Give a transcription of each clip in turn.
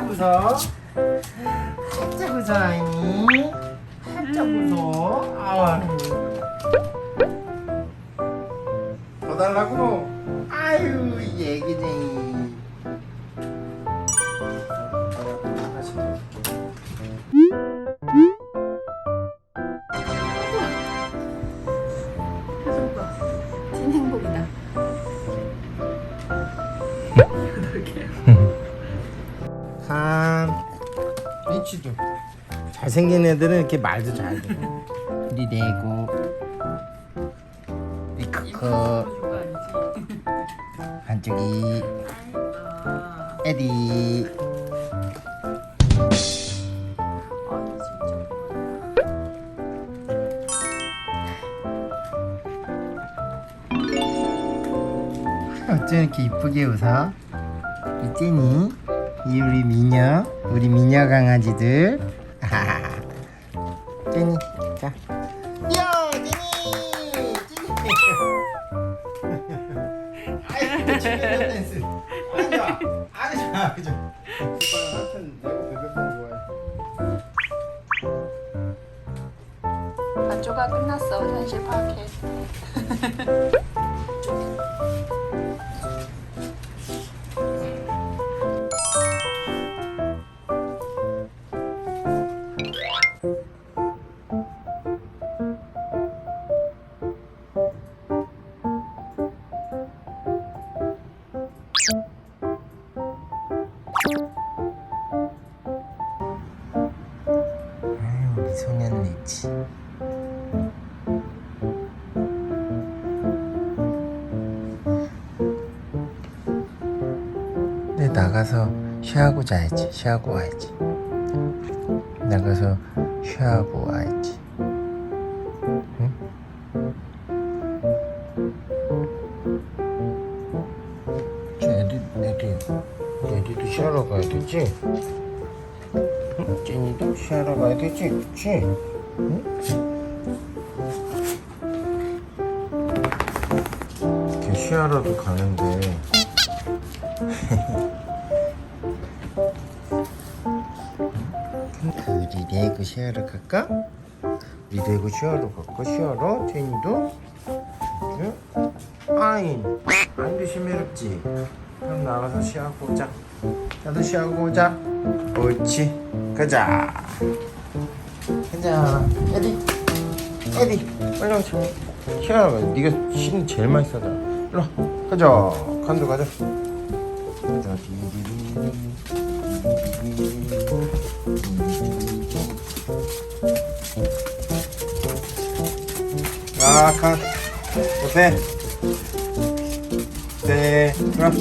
웃어. 살짝 웃어 아니. 살짝 웃어. 아유. 더 달라고? 아유 얘기쟁이 하나씩 더 줄게. 찐 행복 리치도 잘생긴 애들은 이렇게 말도 잘 돼. 우리 레고. 우리 크크 한쪽이. 에디. 어쩜 이렇게 이쁘게 웃어? 찐 이이 우리 미녀 우리 미녀 강아지들. 찐이 자 야, 찐이! 찐이! 아이고, 죽겠네, 댄스. 아니, 좋아. 아니, 좋아. 그죠? 오빠는 하여튼 내가 베베폰 좋아해. 반조가 끝났어. 현실 파악해. 소년 리치. 근데 나가서 쉬하고 자야지. 쉬하고 와야지. 나가서 쉬하고 와야지. 응? 저 애들, 애들, 애들도 쉬하러 가야 되지? 응? 제니도 쉬하러 가야 되지? 그치? 응? 걔 쉬하러도 가는데 우리 레고 쉬하러 갈까? 우리 레고 쉬하러 갈까? 쉬하러? 그래? 아인 아인도 심해롭지? 그럼 나가서 쉬하고 오자 나도 쉬하고 오자 옳지 가자. 가자. 에디. 에디. 빨리 오자 가자 네가 쉬는 제일 많이 싸다 일로 와. 가자. 간도 가자. 가자 야, 간 옆에 네, 그럼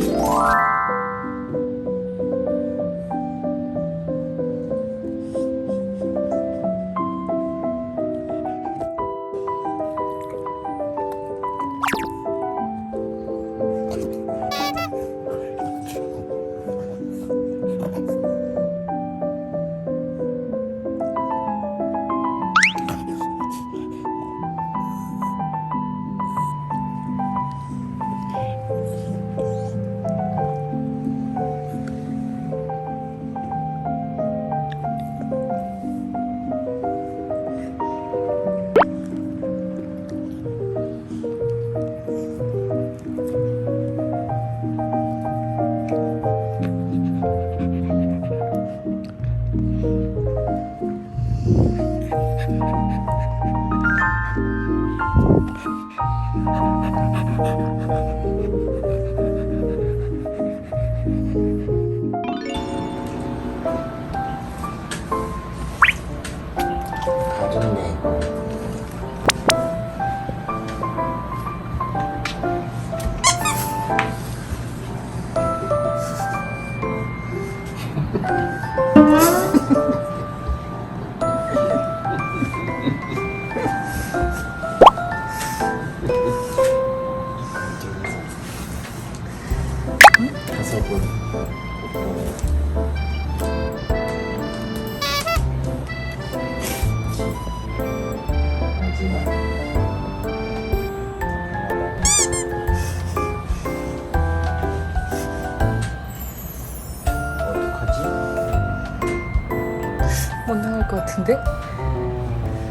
안 나갈 것 같은데?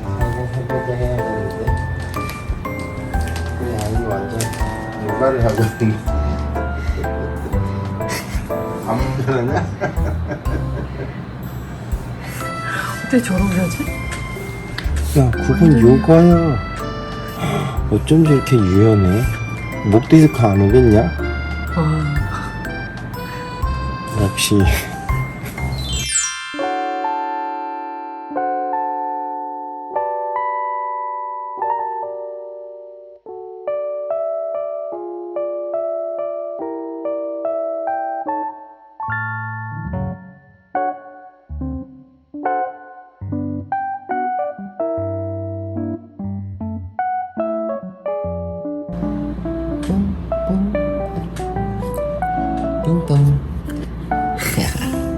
살고 해보게 해야 되는데 우리 아이 완전 육아를 하고 있는 안 그러냐? 어떻게 저러고 자지? 야 그건 요가야 어쩜 저렇게 유연해 목 디스크 안 오겠냐? 와 역시 呵呵